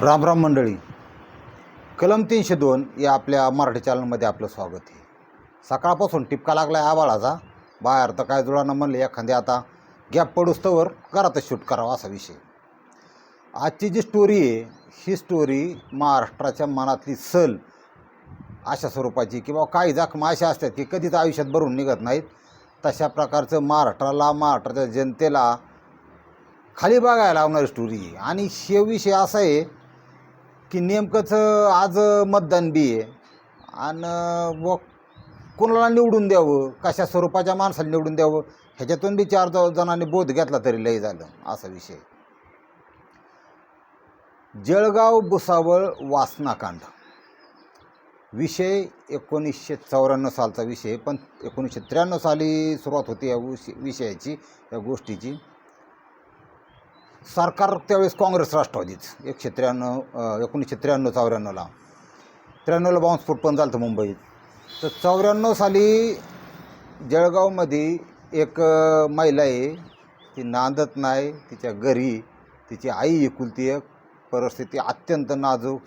राम राम मंडळी. कलम तीनशे दोन या आपल्या मराठी चॅनलमध्ये आपलं स्वागत आहे. सकाळपासून टिपका लागला आहे आवाळाचा बाहेर तर काय जुळानं म्हणले एखादी आता गॅप पडूस करा घरातच शूट करावा असा विषय. आजची जी स्टोरी आहे ही स्टोरी महाराष्ट्राच्या मनातली सल अशा स्वरूपाची किंवा काही जखमा अशा असतात की कधीच आयुष्यात भरून निघत नाहीत. तशा प्रकारचं महाराष्ट्राला महाराष्ट्राच्या जनतेला खाली बघायला लावणारी स्टोरी आहे. आणि हे विषय असा आहे की नेमकंच आज मतदान बी आहे. आणि व कोणाला निवडून द्यावं? कशा स्वरूपाच्या माणसाला निवडून द्यावं? ह्याच्यातून बी चार ज- जणांनी बोध घेतला तरी लय झालं असा विषय. जळगाव भुसावळ वासनाकांड विषय एकोणीसशे चौऱ्याण्णव सालचा विषय पण एकोणीसशे त्र्याण्णव साली सुरुवात होती या विषय विषयाची या गोष्टीची. सरकार त्यावेळेस काँग्रेस राष्ट्रवादीच. एकशे त्र्याण्णव एकोणीसशे त्र्याण्णव चौऱ्याण्णवला. त्र्याण्णवला बॉम्बस्फोट पण झालं होतं मुंबईत. तर चौऱ्याण्णव साली जळगावमध्ये एक महिला आहे. ती नांदत नाही तिच्या घरी तिची आई एकुलती एक परिस्थिती अत्यंत नाजूक.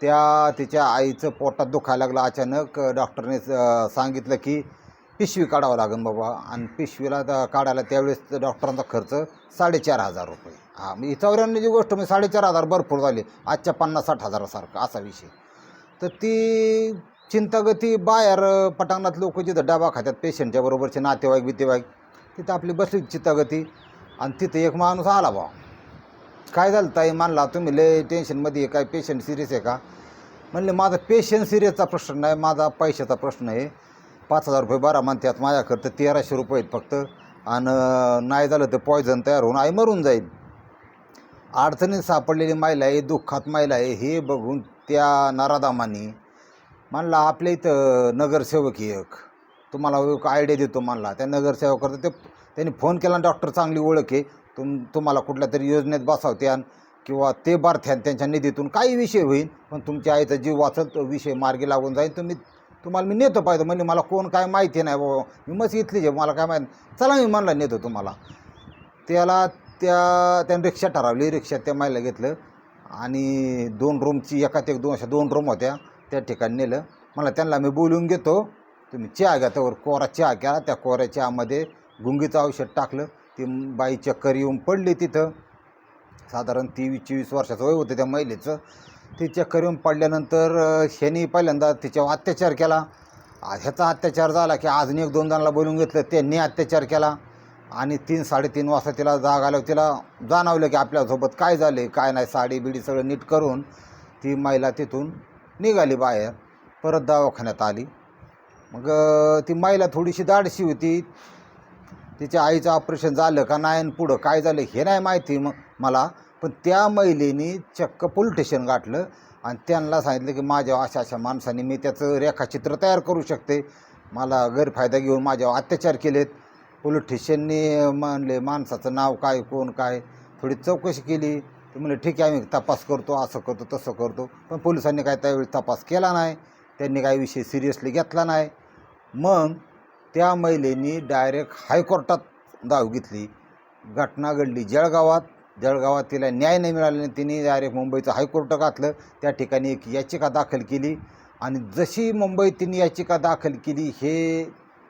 त्या तिच्या आईचं पोटात दुखायला लागलं. अचानक डॉक्टरने सांगितलं की पिशवी काढावं लागेल बाबा. आणि पिशवीला तर काढायला त्यावेळेस डॉक्टरांचा खर्च साडेचार हजार रुपये. हा मी चौऱ्याण्णवची गोष्ट मी साडेचार हजार भरपूर झाली. आजच्या पन्नास साठ हजारासारखं असा विषय. तर ती चिंतागती बाहेर पटांगणात लोक जिथं डबा खात्यात पेशंटच्या बरोबरचे नातेवाईक बितेवाईक तिथं आपली बसली चिंतागती. आणि तिथं एक माणूस आला बा. काय झालं ताई? मानला तुम्ही लय टेन्शनमध्ये आहे. काय पेशंट सिरियस आहे का? म्हणले माझा पेशंट सिरियसचा प्रश्न नाही. माझा पैशाचा प्रश्न आहे. पाच हजार रुपये बारा म्हणतात माझ्याकडं तर तेराशे रुपये आहेत फक्त. आणि नाही झालं तर पॉयझन तयार होऊन आई मरून जाईल. अडचणीत सापडलेली महिला आहे दुःखात महिला आहे हे बघून त्या नराधामानी म्हणला आपल्या इथं नगरसेवक एक. तुम्हाला एक आयडिया देतो म्हणला. त्या नगरसेवकाचं ते त्यांनी फोन केला डॉक्टर चांगली ओळख आहे. तुम तुम्हाला कुठल्या तरी योजनेत बसावत्यान किंवा ते भरत्यान त्यांच्या निधीतून काही विषय होईल पण तुमच्या आईचा जीव वाचल तो विषय मार्गी लागून जाईल. तुम्ही तुम्हाला मी नेतो पाहिजे म्हणजे मला कोण काय माहिती नाही बाबा. मी मस्त इथली जे मला काय माहिती चला मी म्हणला नेतो तुम्हाला. त्याला त्या त्याने रिक्षा ठरवली. रिक्षात त्या महिला घेतलं. आणि दोन रूमची एकात एक दोन अशा दोन रूम होत्या. त्या ठिकाणी नेलं. मला त्यांना मी बोलवून घेतो. तुम्ही चहा घ्या. त्यावर कोरा चहा घ्या त्या कोऱ्या चहामध्ये गुंगीचं औषध टाकलं. ती बाई चक्कर येऊन पडली तिथं. साधारण तेवीस चोवीस वर्षाचं वय होतं त्या महिलेचं. तिच्या करून पडल्यानंतर अं, ह्यानी पहिल्यांदा तिच्यावर अत्याचार केला. ह्याचा अत्याचार झाला की अजून एक दोन जणांना बोलवून घेतलं त्यांनी अत्याचार केला. आणि तीन साडेतीन वाजता तिला जाग आल्यावर तिला जाणवलं की आपल्यासोबत काय झाले काय नाही साडी बिडी सगळं नीट करून ती महिला तिथून निघाली बाहेर परत दवाखान्यात आली. मग ती महिला थोडीशी दाडशी होती. तिच्या आईचं ऑपरेशन झालं का नाही आणि पुढं काय झालं हे नाही माहिती मग मला. पण त्या महिलेनी चक्क पोलीस स्टेशन गाठलं आणि त्यांना सांगितलं की माझ्या अशा अशा माणसाने मी त्याचं रेखाचित्र तयार करू शकते. मला गैरफायदा घेऊन माझ्यावर अत्याचार केलेत. पोलीस स्टेशनने म्हणले माणसाचं नाव काय कोण काय? थोडी चौकशी केली. ते म्हणले ठीक आहे आम्ही तपास करतो असं करतो तसं करतो. पण पोलिसांनी काय त्यावेळी तपास केला नाही. त्यांनी काही विषय सिरियसली घेतला नाही. मग त्या महिलेनी डायरेक्ट हायकोर्टात धाव घेतली. घटना घडली जळगावात. जळगावात तिला न्याय नाही मिळाल्याने तिने डायरेक्ट मुंबईचं हायकोर्ट घातलं त्या ठिकाणी एक याचिका दाखल केली. आणि जशी मुंबईत तिने याचिका दाखल केली हे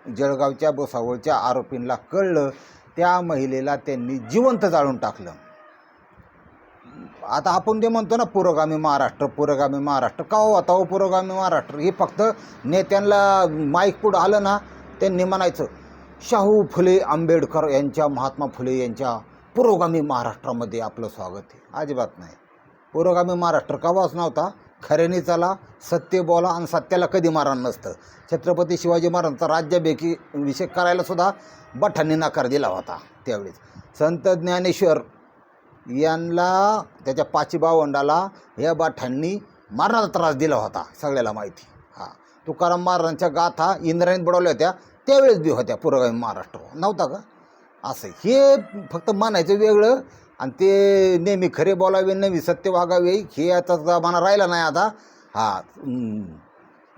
जळगावच्या बोसावळच्या आरोपींना कळलं त्या महिलेला त्यांनी जिवंत जाळून टाकलं. आता आपण जे म्हणतो ना पुरोगामी महाराष्ट्र पुरोगामी महाराष्ट्र का हो आता हो पुरोगामी महाराष्ट्र? हे फक्त नेत्यांना माईक पुढं आलं ना त्यांनी म्हणायचं शाहू फुले आंबेडकर यांच्या महात्मा फुले यांच्या पुरोगामी महाराष्ट्रामध्ये आपलं स्वागत आहे. अजिबात नाही. पुरोगामी महाराष्ट्र कवाच नव्हता. खऱ्याने चला सत्य बोला आणि सत्याला कधी मारण नसतं. छत्रपती शिवाजी महाराजांचा राज्यापैकी विषय करायला सुद्धा बठांनी नकार दिला होता त्यावेळेस. संत ज्ञानेश्वर यांना त्याच्या पाची भावंडाला या बाठांनी मारणारा त्रास दिला होता सगळ्याला माहिती. हां. तुकाराम महाराजांच्या गाथा इंद्रायणी बुडवल्या होत्या त्यावेळेस बी होत्या पुरोगामी महाराष्ट्र. नव्हता का? असं हे फक्त मानायचं वेगळं आणि ते नेहमी खरे बोलावे नेहमी सत्य वागावे हे आता जमाना राहिला नाही आता. हा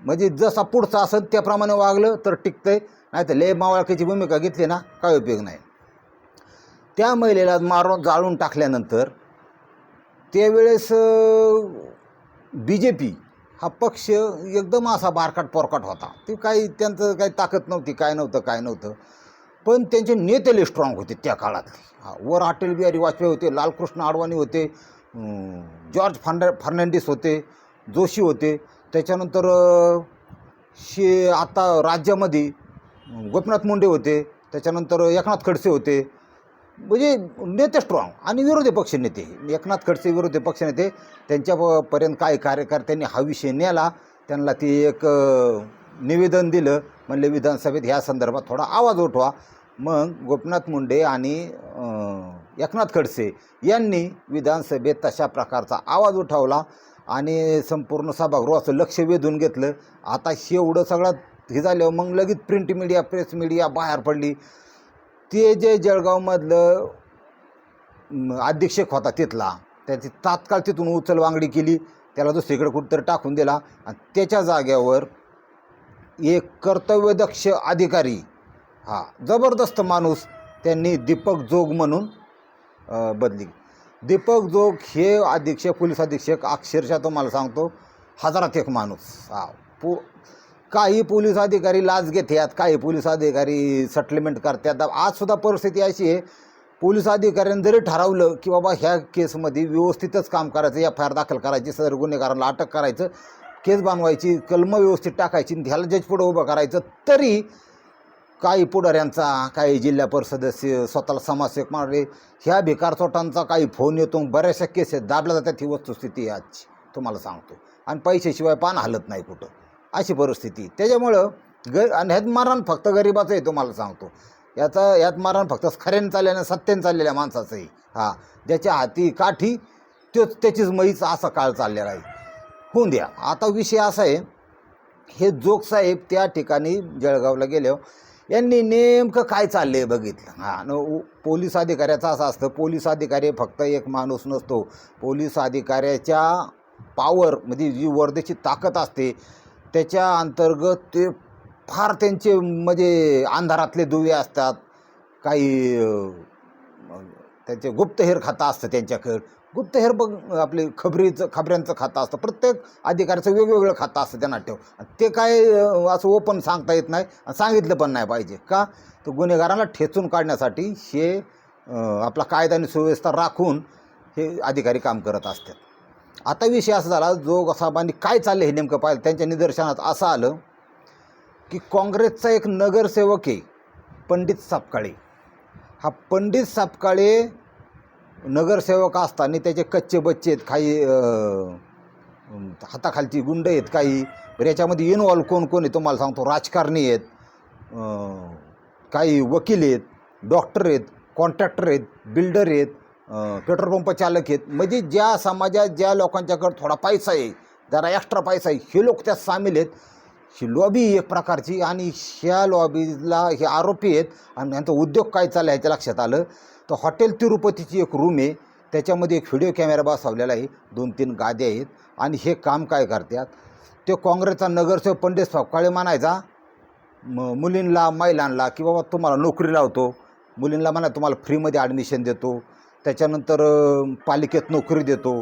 म्हणजे जसा पुढचा असेल त्याप्रमाणे वागलं तर टिकतंय. नाही तर लय मावळकीची भूमिका घेतली ना काय उपयोग नाही. त्या महिलेला मारून जाळून टाकल्यानंतर त्यावेळेस बी जे पी हा पक्ष एकदम असा बारकाट पोरकाट होता. ते काही त्यांचं काही ताकद नव्हती काय नव्हतं काय नव्हतं. पण त्यांचे नेते लय स्ट्रॉंग होते त्या काळातले वर अटल बिहारी वाजपेयी होते लालकृष्ण आडवाणी होते जॉर्ज फर्ना फर्नांडिस होते जोशी होते. त्याच्यानंतर शे आता राज्यामध्ये गोपीनाथ मुंडे होते. त्याच्यानंतर एकनाथ खडसे होते. म्हणजे नेते स्ट्रॉंग आणि विरोधी पक्ष नेते. एकनाथ खडसे विरोधी पक्ष नेते. त्यांच्यापर्यंत काय कार्यकर्त्यांनी हा विषय नेला त्यांना ती एक निवेदन दिलं. म्हणले विधानसभेत ह्या संदर्भात थोडा आवाज उठवा. मग गोपीनाथ मुंडे आणि एकनाथ खडसे यांनी विधानसभेत तशा प्रकारचा आवाज उठवला आणि संपूर्ण सभागृहाचं लक्ष वेधून घेतलं. आता एवढं सगळं हे झालं मग लगेच प्रिंट मीडिया प्रेस मीडिया बाहेर पडली. ते जे जळगावमधलं अधीक्षक होता तिथला त्याची तात्काळ तिथून उचलवांगडी केली. त्याला दुसरीकडे कुठंतरी टाकून दिला. आणि त्याच्या जाग्यावर एक कर्तव्यदक्ष अधिकारी हा जबरदस्त माणूस त्यांनी दीपक जोग म्हणून बदली. दीपक जोग हे अधीक्षक पोलीस अधीक्षक अक्षरशः तुम्हाला सांगतो हजारात एक माणूस. हा पो काही पोलीस अधिकारी लाच घेतात काही पोलीस अधिकारी सेटलमेंट करतात. आजसुद्धा परिस्थिती अशी आहे पोलीस अधिकाऱ्यांनी जरी ठरवलं की बाबा ह्या केसमध्ये व्यवस्थितच काम करायचं एफ आय आर दाखल करायची सदर गुन्हेगाराला अटक करायचं केस बनवायची कलमं व्यवस्थित टाकायची आणि ह्याला जज पुढं उभं करायचं तरी काही पुढाऱ्यांचा काही जिल्हा परिषद सदस्य स्वतःला समाजसेवक मारले ह्या भिकारचोटांचा काही फोन येतो बऱ्याचशा केसेस दाबल्या जातात ही वस्तुस्थिती आहे आजची तुम्हाला सांगतो. आणि पैशाशिवाय पान हलत नाही कुठं. अशी परिस्थिती. त्याच्यामुळं ग आणि ह्यात मारण फक्त गरिबाचं आहे तुम्हाला सांगतो. याचा यात मारण फक्त खऱ्याने चालल्यानं सत्याने चाललेल्या माणसाचं आहे हा. ज्याच्या हाती काठी तोच त्याचीच मईचा असा काळ चाललेला आहे. होऊन द्या. आता विषय असा आहे हे जोगसाहेब त्या ठिकाणी जळगावला गेल्यावर यांनी नेमकं काय चाललं आहे बघितलं. हां न उ- पोलीस अधिकाऱ्याचं असं असतं पोलीस अधिकारी फक्त एक माणूस नसतो. पोलीस अधिकाऱ्याच्या पावर म्हणजे जी वर्धेची ताकद असते त्याच्या अंतर्गत ते फार त्यांचे म्हणजे अंधारातले दुवे असतात. काही त्यांचे गुप्तहेर खाता असतं त्यांच्याकडं. गुप्तहेर बघ आपले खबरीचं खबऱ्यांचं खातं असतं. प्रत्येक अधिकाऱ्याचं वेगवेगळं खातं असतं त्यांना ठेव आणि ते काय असं ओपन सांगता येत नाही सांगितलं पण नाही पाहिजे. का? तर गुन्हेगारांना ठेचून काढण्यासाठी हे आपला कायदा आणि सुव्यवस्था राखून हे अधिकारी काम करत असतात. आता विषय असा झाला जो साहेबांनी काय चाललं हे नेमकं पाहिलं. त्यांच्या निदर्शनात असं आलं की काँग्रेसचा एक नगरसेवक आहे पंडित सापकाळे. हा पंडित सापकाळे नगरसेवक असताना त्याचे कच्चे बच्चे आहेत काही हाताखालची गुंड आहेत काही. याच्यामध्ये इन्वॉल्व कोण कोण आहे तुम्हाला सांगतो. राजकारणी आहेत काही वकील आहेत डॉक्टर आहेत कॉन्ट्रॅक्टर आहेत बिल्डर आहेत पेट्रोल पंप चालक आहेत. म्हणजे ज्या समाजात ज्या लोकांच्याकडे थोडा पैसा आहे जरा एक्स्ट्रा पैसा आहे हे लोक त्यात सामील आहेत. ही लॉबी एक प्रकारची आणि ह्या लॉबीला हे आरोपी आहेत. आणि यांचा उद्योग काय चालला ह्याच्या लक्षात आलं. तर हॉटेल तिरुपतीची एक रूम आहे. त्याच्यामध्ये एक व्हिडिओ कॅमेरा बसवलेला आहे. दोन तीन गाद्या आहेत. आणि हे काम काय करतात? ते काँग्रेसचा नगरसेवक पंडित सपकाळे म्हणायचा म मुलींना महिलांना की बाबा तुम्हाला नोकरी लावतो. मुलींना म्हणा तुम्हाला फ्रीमध्ये ॲडमिशन देतो. त्याच्यानंतर पालिकेत नोकरी देतो.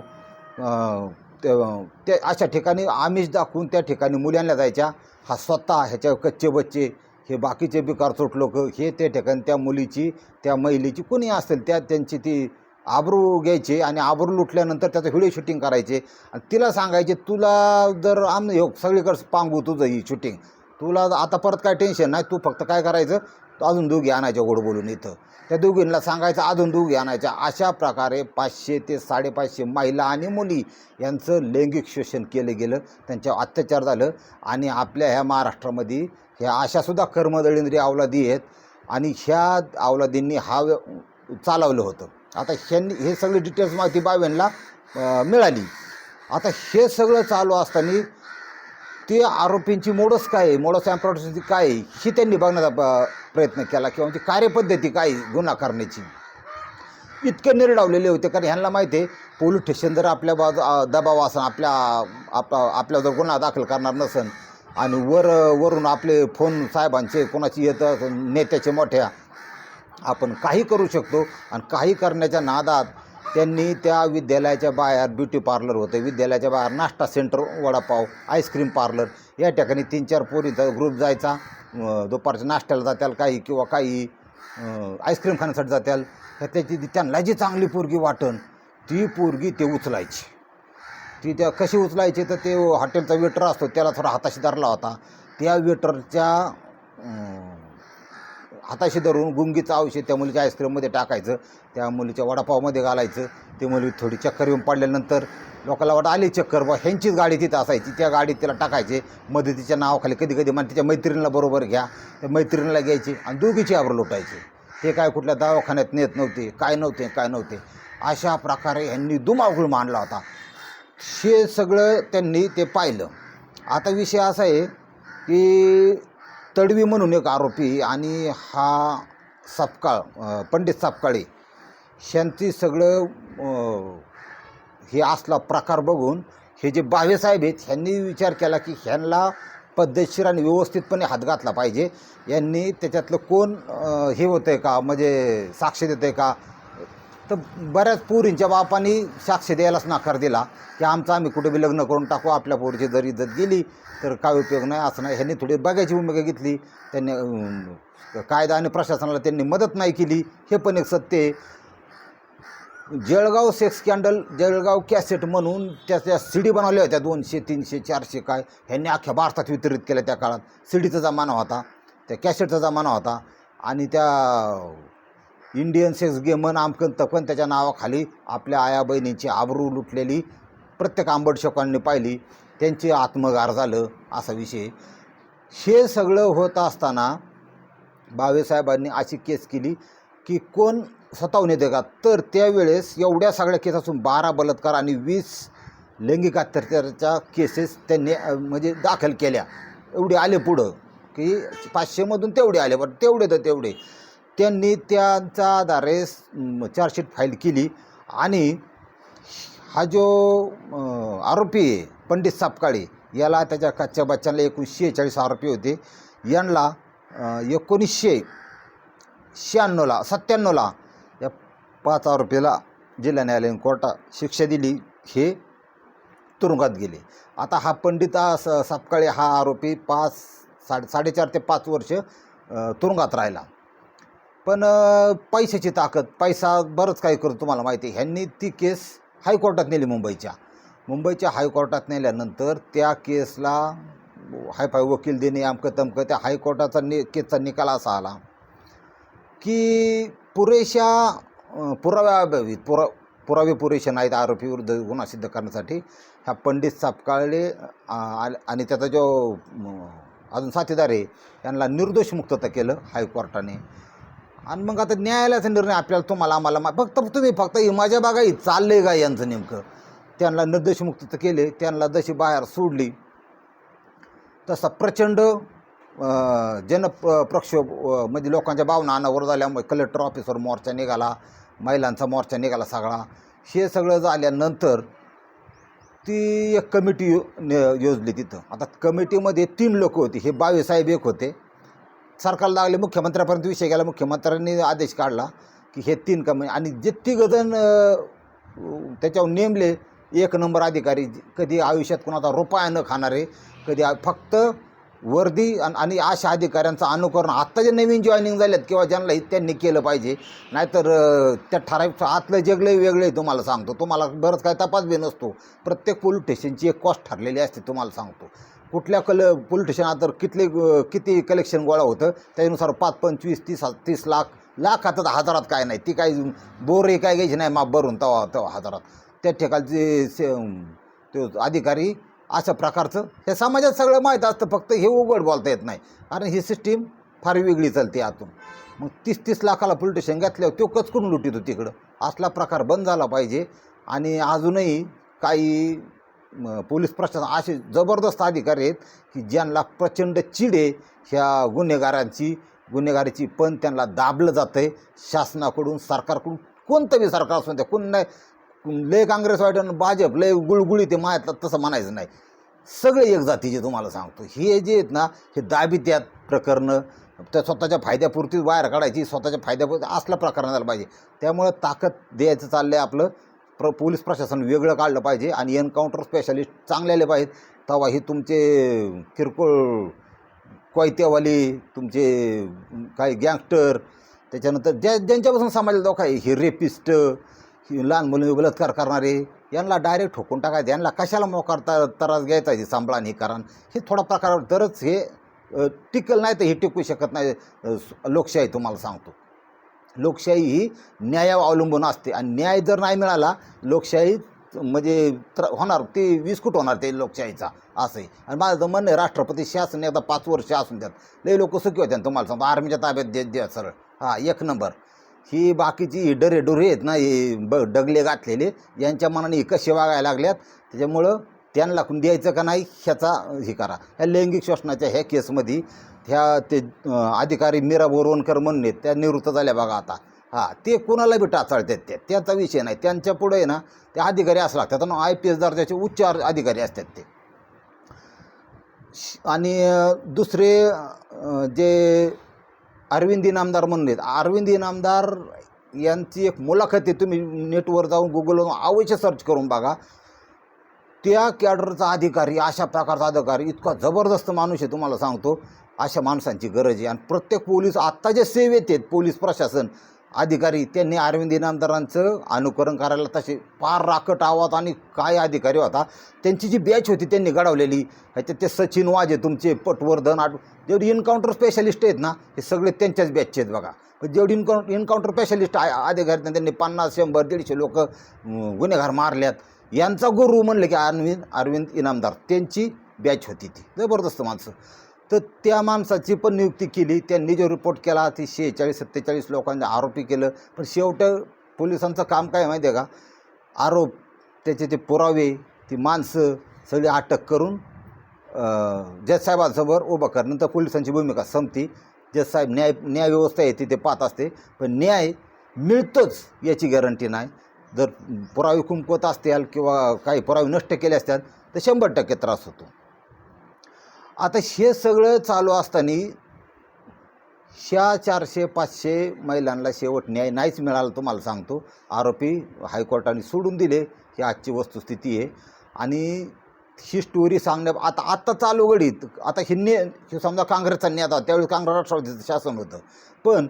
ते अशा ठिकाणी आमिष दाखवून त्या ठिकाणी मुलांना जायच्या हा स्वतः ह्याच्या कच्चे बच्चे हे बाकीचे बिकारचोट लोक हे त्या ठिकाणी त्या मुलीची त्या महिलेची कोणी असेल त्या त्यांची ती आबरू घ्यायचे आणि आबरू लुटल्यानंतर त्याचं व्हिडिओ शूटिंग करायचे. आणि तिला सांगायचे तुला जर आम हो सगळीकडे पांगू तुझं ही शूटिंग. तुला आता परत काय टेन्शन नाही तू फक्त काय करायचं अजून दोघी आणायच्या गोड बोलून इथं. त्या दोघींना सांगायचं अजून दोघी आणायच्या. अशा प्रकारे पाचशे ते साडेपाचशे महिला आणि मुली यांचं लैंगिक शोषण केलं गेलं त्यांच्यावर अत्याचार झालं आणि आपल्या ह्या महाराष्ट्रामध्ये ह्या अशासुद्धा कर्मदळिंद्रिय अवलादी आहेत. आणि ह्या अवलादींनी हा व्य- चालवलं होतं. आता ह्यांनी हे सगळे डिटेल्स माहिती बावेनला मिळाली. आता हे सगळं चालू असताना ते आरोपींची मोडस काय आहे? मोडस ॲम्प्रॉडसी काय आहे? ही त्यांनी बघण्याचा प- प्रयत्न केला किंवा ती कार्यपद्धती काय आहे गुन्हा करण्याची? इतके निर्डावलेले होते. कारण ह्यांना माहिती आहे पोलीस स्टेशन जर आपल्या बाजू दबाव असन आपल्या आपला आपल्या जर गुन्हा दाखल करणार नसन आणि वर वरून आपले फोन साहेबांचे कोणाची येतं नेत्याचे मोठ्या आपण काही करू शकतो. आणि काही करण्याच्या नादात त्यांनी त्या विद्यालयाच्या बाहेर ब्युटी पार्लर होतं. विद्यालयाच्या बाहेर नाश्ता सेंटर वडापाव आईस्क्रीम पार्लर. या ठिकाणी तीन चार पोरींचा ग्रुप जायचा. दुपारच्या नाश्त्याला जात्याल काही किंवा काही आईस्क्रीम खाण्यासाठी जात्याल. तर त्याची त्यांना जी चांगली पोरगी वाटण ती पोरगी ते उचलायची. ती त्या कशी उचलायची तर ते हॉटेलचा वेटर असतो त्याला थोडा हाताशी धरला होता. त्या वेटरच्या हाताशी धरून गुंगीचं औषध त्या मुलीच्या आईस्क्रीममध्ये टाकायचं त्या मुलीच्या वडापावमध्ये घालायचं ते मुली थोडी चक्कर येऊन पडल्यानंतर लोकांना वाटत आली चक्कर बा ह्यांचीच गाडी तिथं असायची त्या गाडीत तिला टाकायचे मदतीच्या नावाखाली कधी कधी मग तिच्या मैत्रिणीला बरोबर घ्या. त्या मैत्रिणीला घ्यायची आणि दोघीची आबर लोटायचे. ते काय कुठल्या दवाखान्यात नेत नव्हते काय नव्हते काय नव्हते. अशा प्रकारे ह्यांनी दुमागुळ मांडला होता. हे सगळं त्यांनी ते पाहिलं. आता विषय असा आहे की तडवी म्हणून एक आरोपी आणि हा सापकाळ पंडित सापकाळे ह्यांची सगळं हे असला प्रकार बघून हे जे बावेसाहेब आहेत ह्यांनी विचार केला की ह्यांना पद्धतशीर आणि व्यवस्थितपणे हात घातला पाहिजे. यांनी त्याच्यातलं कोण हे होतं आहे का? म्हणजे साक्ष देतं आहे का? तर बऱ्याच पोरींच्या बापांनी साक्ष द्यायलाच नकार दिला. की आमचं आम्ही कुठे बी लग्न करून टाकू आपल्या पोरीची जर इज्जत गेली तर काय उपयोग नाही असं नाही. ह्यांनी थोडी बघायची भूमिका घेतली. त्यांनी कायदा आणि प्रशासनाला त्यांनी मदत नाही केली. हे पण एक सत्य आहे. Jalgaon sex scandal Jalgaon cassette म्हणून त्याच्या सीडी बनवल्या होत्या दोनशे तीनशे चारशे काय. ह्यांनी अख्ख्या भारतात वितरित केल्या त्या काळात. सीडीचा जमाना होता. त्या कॅसेटचा जमाना होता. आणि त्या इंडियन सेक्स गेमन आमकन तपन त्याच्या नावाखाली आपल्या आया बहिणींची आबरू लुटलेली प्रत्येक आंबटशोकांनी पाहिली. त्यांचे आत्मगार झालं असा विषय. हे सगळं होत असताना बावेसाहेबांनी अशी केस केली की कोण स्वतःहून येते का? तर त्यावेळेस एवढ्या सगळ्या केस असून बारा बलात्कार आणि वीस लैंगिक अत्याचाराच्या केसेस त्यांनी म्हणजे दाखल केल्या. एवढे आले पुढं की पाचशेमधून तेवढे आले पण तेवढे तर तेवढे. त्यांनी त्यांच्या आधारे चार्जशीट फाईल केली आणि हा जो आरोपी आहे पंडित सापकाळे याला त्याच्या कच्च्या बच्चांना एकूण शेहेचाळीस आरोपी होते. यांना एकोणीसशे शहाण्णवला सत्त्याण्णवला या पाच आरोपीला जिल्हा न्यायालयीन कोर्टात शिक्षा दिली हे तुरुंगात गेले. आता हा पंडित स सापकाळे हा आरोपी पाच साडे साडेचार ते पाच वर्ष तुरुंगात राहिला. पण पैशाची ताकद पैसा बरंच काही करतो तुम्हाला माहिती. आहे ह्यांनी ती केस हायकोर्टात नेली मुंबईच्या. मुंबईच्या हायकोर्टात नेल्यानंतर त्या केसला हायफाय वकील देणे अमकं तमकं त्या हायकोर्टाचा नि केसचा निकाल असा आला की पुरेशा पुराव्याभावी पुरा पुरावे पुरेशा नाहीत आरोपीविरुद्ध गुन्हा सिद्ध करण्यासाठी. ह्या पंडित सापकाळे आणि त्याचा जो अजून साथीदार आहे यांना निर्दोष मुक्तता केलं हायकोर्टाने. आणि मग आता न्यायालयाचा निर्णय आपल्याला तुम्हाला आम्हाला मा- फक्त तुम्ही फक्त ही माझ्या बागा ही चाललं का यांचं नेमकं? त्यांना निर्देशमुक्त तर केले त्यांना जशी बाहेर सोडली तसा प्रचंड जन प्रक्षोभ म्हणजे लोकांच्या भावना अनावर झाल्यामुळे कलेक्टर ऑफिसवर मोर्चा निघाला महिलांचा मोर्चा निघाला सगळा. हे सगळं झाल्यानंतर ती एक कमिटी यो न- योजली तिथं. आता कमिटीमध्ये तीन लोक होती हे बावीसाहेब एक होते. सरकारला लागले मुख्यमंत्र्यापर्यंत विषय गेला मुख्यमंत्र्यांनी आदेश काढला की हे तीन कंपनी आणि जे तिघजण त्याच्यावर नेमले एक नंबर अधिकारी कधी आयुष्यात कोणाचा रुपया न खाणारे कधी फक्त वर्दी आणि आणि अशा अधिकाऱ्यांचं अनुकरण आत्ता जे नवीन जॉईनिंग झालेत किंवा ज्यांना त्यांनी केलं पाहिजे नाहीतर त्या ठराविक आतलं जगलं वेगळं तुम्हाला सांगतो. तुम्हाला बरंच काय तपास बी नसतो. प्रत्येक पोलीस स्टेशनची एक कॉस्ट ठरलेली असते तुम्हाला सांगतो. कुठल्या कल पोलीस तर कितले किती कलेक्शन गोळा होतं त्यानुसार पाच पंचवीस तीस तीस लाख लाख आता हजारात काय नाही. ती काय बोरे काय घ्यायची नाही माप भरून तवा तवा हजारात. त्या ठिकाणचे से तो अधिकारी अशा प्रकारचं हे समाजात सगळं माहीत असतं फक्त हे उघड बोलता येत नाही. कारण ही सिस्टीम फार वेगळी चालते आतून. मग तीस तीस लाखाला पोलीस स्टेशन घातल्यावर तो कचकून लुटितो तिकडं. असला प्रकार बंद झाला पाहिजे आणि अजूनही काही पोलीस प्रशासन असे जबरदस्त अधिकारी आहेत की ज्यांना प्रचंड चीड आहे. ह्या गुन्हेगारांची गुन्हेगारीची पण त्यांना दाबलं जातं आहे शासनाकडून सरकारकडून कोणतं बी सरकार असून द्या कोण नाही लय काँग्रेस वाईट भाजप लय गुळगुळी ते मायातलं तसं म्हणायचं नाही. सगळे एक जातीचे तुम्हाला सांगतो. हे जे आहेत ना हे दाबित्यात प्रकरणं. त्या स्वतःच्या फायद्यापुरती बाहेर काढायची स्वतःच्या फायद्यापुरती असला प्रकरण झाला पाहिजे. त्यामुळं ताकद द्यायचं चाललं आहे आपलं. प्र पोलीस प्रशासन वेगळं काढलं पाहिजे आणि एन्काउंटर स्पेशालिस्ट चांगले आले पाहिजेत. तेव्हा हे तुमचे किरकोळ कोयत्यावाली तुमचे काही गँगस्टर त्याच्यानंतर ज्या ज्यांच्यापासून समाजाला धोका आहे हे रेपिस्ट लहान मुली बलात्कार करणारे यांना डायरेक्ट ठोकून टाकायचं यांना कशाला मोकार त्रास घ्यायचा हे सांभाळा हे कारण हे थोडा प्रकार तरच हे टिकल नाही तर हे टिकू शकत नाही. लोकशाही तुम्हाला सांगतो. लोकशाही ही न्यायावर अवलंबून असते. आणि न्याय जर नाही मिळाला लोकशाही म्हणजे त्र होणार ते विस्कुट होणार ते लोकशाहीचा. असं आहे. आणि माझं म्हणणं आहे राष्ट्रपती शासन एकदा पाच वर्ष असून द्यात. लई लोक सुखी होते तुम्हाला सांगतो. आर्मीच्या ताब्यात देत द्या सरळ. हां एक नंबर. ही बाकीची ही डरे डुरे आहेत ना हे ब डगले घातलेले यांच्या मनाने कसे वागायला लागल्यात? त्याच्यामुळं त्यांना कोण द्यायचं का नाही ह्याचा हे करा. ह्या लैंगिक शोषणाच्या ह्या केसमध्ये ह्या ते अधिकारी मीरा बोरवणकर म्हणणे आहेत त्या निवृत्त झाल्या बघा आता. हां ते कोणाला बी टाचाळतात ते त्याचा विषय नाही. त्यांच्या पुढे आहे ना ते अधिकारी असं लागतात. आय पी एस दर्जाचे उच्च अधिकारी असतात ते. श- आणि दुसरे जे अरविंद इनामदार म्हणले आहेत अरविंद इनामदार यांची एक मुलाखत आहे. तुम्ही नेटवर जाऊन गुगलवरून अवश्य सर्च करून बघा. त्या कॅडरचा अधिकारी अशा प्रकारचा अधिकारी इतका जबरदस्त माणूस आहे तुम्हाला सांगतो. अशा माणसांची गरज आहे. आणि प्रत्येक पोलीस आत्ता जे सेवेत आहेत पोलीस प्रशासन अधिकारी त्यांनी अरविंद इनामदारांचं अनुकरण करायला तसे फार राखट आवाज आणि काय अधिकारी होता त्यांची जी बॅच होती त्यांनी घडवलेली. ह्याच्यात ते सचिन वाजे तुमचे पटवर्धन आठ जेवढे इन्काउंटर स्पेशलिस्ट आहेत ना हे सगळे त्यांच्याच बॅचचे आहेत बघा. जेवढी जेवढे इन्काउं इन्काउंटर स्पेशलिस्ट आहे अधिकारी त्यांनी पन्नास शंभर दीडशे लोक गुन्हेगार मारल्यात. यांचा गुरु म्हणलं की अरविंद अरविंद इनामदार. त्यांची बॅच होती ती. जबरदस्त माणसं. तर त्या माणसाची पण नियुक्ती केली. त्यांनी जो रिपोर्ट केला ती शेहेचाळीस सत्तेचाळीस लोकांना आरोपी केलं. पण शेवट पोलिसांचं काम काय माहिती आहे का? आरोप त्याचे ते पुरावे ती माणसं सगळी अटक करून अं, जज साहेबांसमोर उभं करणं. नंतर पोलिसांची भूमिका संपती. जज साहेब न्याय न्यायव्यवस्था आहे ते पाहत असते. पण न्याय मिळतोच याची गॅरंटी नाही. जर पुरावे कुंकवत असतील किंवा काही पुरावे नष्ट केले असतात तर शंभर टक्के त्रास होतो. आता हे सगळं चालू असताना शा चारशे पाचशे महिलांना शेवट न्याय नाहीच मिळाला तुम्हाला सांगतो. आरोपी हायकोर्टाने सोडून दिले. ही आजची वस्तुस्थिती आहे. आणि ही स्टोरी सांगण्या आता आत्ता चालू घडीत आता हे ने हे समजा काँग्रेसचा नेता त्यावेळी काँग्रेस राष्ट्रवादीचं शासन होतं. पण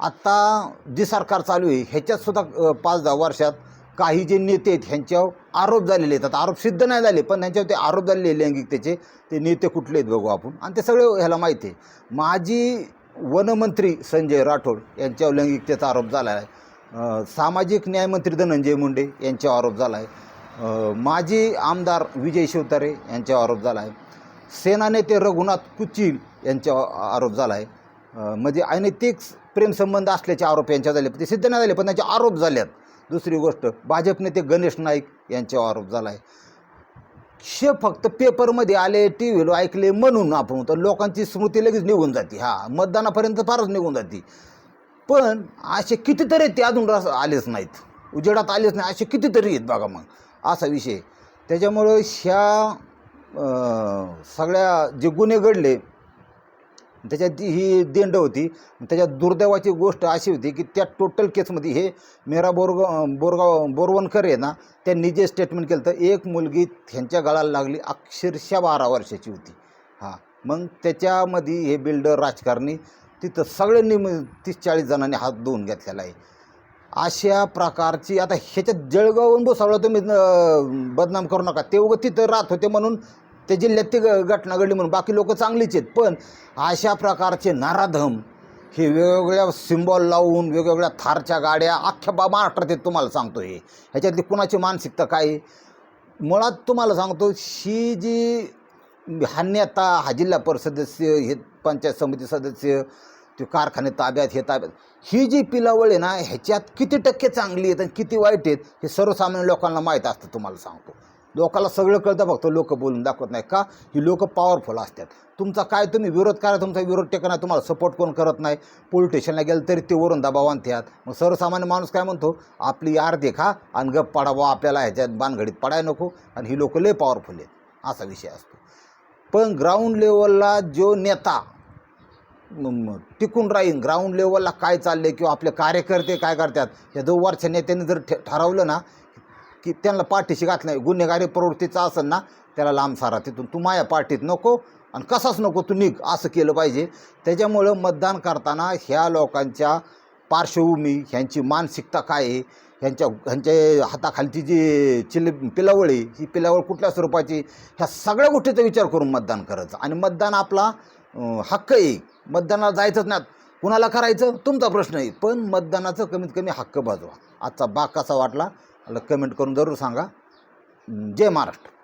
आत्ता जे सरकार चालू आहे ह्याच्यातसुद्धा पाच दहा वर्षात काही जे नेते आहेत ह्यांच्यावर आरोप झालेले आहेत. आता आरोप सिद्ध नाही झाले पण त्यांच्यावर ते आरोप झालेले आहे लैंगिकतेचे. ते नेते कुठले आहेत बघू आपण. आणि ते सगळे ह्याला माहिती आहे. माजी वनमंत्री संजय राठोड यांच्यावर लैंगिकतेचा आरोप झाला आहे. सामाजिक न्यायमंत्री धनंजय मुंडे यांच्यावर आरोप झाला आहे. माजी आमदार विजय शिवतारे यांच्यावर आरोप झाला आहे. सेना नेते रघुनाथ कुचिल यांच्यावर आरोप झाला आहे. म्हणजे अनैतिक प्रेमसंबंध असल्याचे आरोप यांच्या झाले. ते सिद्ध नाही झाले पण त्यांचे आरोप झालेत. दुसरी गोष्ट भाजप नेते गणेश नाईक यांच्यावर आरोप झाला आहे हे फक्त पेपरमध्ये आले टी व्हीला ऐकले म्हणून आपण तर लोकांची स्मृती लगेच निघून जाते. हा मतदानापर्यंत फारच निघून जाते. पण असे कितीतरी आहेत ते अजून रस आलेच नाहीत. उजेडात आलेच नाही असे कितीतरी आहेत बघा मग. असा विषय त्याच्यामुळं ह्या सगळ्या जे गुन्हे घडले त्याच्यात ती ही देंड होती. त्याच्यात दुर्दैवाची गोष्ट अशी होती की त्या टोटल केसमध्ये हे मेरा बोरगाव बोरगाव बोरवणकर आहे ना त्यांनी जे स्टेटमेंट केलं तर एक मुलगी त्यांच्या गळाला लागली अक्षरशः बारा वर्षाची होती. हां मग त्याच्यामध्ये हे बिल्डर राजकारणी तिथं सगळ्यांनी तीस चाळीस जणांनी हात धुवून घेतलेला आहे. अशा प्रकारची आता ह्याच्यात जळगावून भुसावळा तुम्ही बदनाम करू नका. ते उगं तिथं राहत होते म्हणून त्या जिल्ह्यात ती घटना घडली म्हणून. बाकी लोक चांगलीच आहेत. पण अशा प्रकारचे नाराधम हे वेगवेगळ्या सिम्बॉल लावून वेगवेगळ्या थारच्या गाड्या अख्ख्या बा महाराष्ट्रात आहेत तुम्हाला सांगतो हे. ह्याच्यातली कुणाची मानसिकता काय? आहे? मुळात तुम्हाला सांगतो ही जी हा नेता हा जिल्हा परिषद सदस्य हे पंचायत समिती सदस्य ते कारखाने ताब्यात हे ताब्यात ही जी पिलावळ आहे ना ह्याच्यात किती टक्के चांगली आहेत आणि किती वाईट आहेत हे सर्वसामान्य लोकांना माहीत असतं तुम्हाला सांगतो. लोकाला सगळं कळतं फक्त लोक बोलून दाखवत नाही का? ही लोक पॉवरफुल असतात. तुमचा काय तुम्ही विरोध करा तुमचा विरोध टेका तुम्हाला सपोर्ट कोण करत नाही? पोलीस स्टेशनला गेलं तरी ते वरून दबाव आणतात मग सर्वसामान्य माणूस काय म्हणतो? आपली आरती खा आणि गप पडावा आपल्याला ह्याच्यात बानघडीत पडायला नको. आणि ही लोक लय पॉवरफुल आहेत. असा विषय असतो. पण ग्राउंड लेवलला जो नेता टिकून राहीन ग्राउंड लेवलला काय चाललंय किंवा आपले कार्यकर्ते काय करतात? या दोन वर्ष नेत्याने जर ठ- ठरवलं ना की त्यांना पाठीशी घातलं नाही गुन्हेगारी प्रवृत्तीचा असेल ना त्याला लांब सारा तिथून. तू माझ्या पार्टीत नको आणि कसाच नको तू निघ असं केलं पाहिजे. त्याच्यामुळं मतदान करताना ह्या लोकांच्या पार्श्वभूमी ह्यांची मानसिकता काय आहे ह्यांच्या ह्यांच्या हाताखालची जी चिल पिलावळी ही पिलावळ कुठल्या स्वरूपाची ह्या सगळ्या गोष्टीचा विचार करून मतदान करायचं. आणि मतदान आपला हक्क आहे. मतदानाला जायचंच नाही. कुणाला करायचं? तुमचा प्रश्न आहे. पण मतदानाचं कमीत कमी हक्क बाजवा. आजचा बाग कसा वाटला. मला कमेंट करून जरूर सांगा. जय महाराष्ट्र.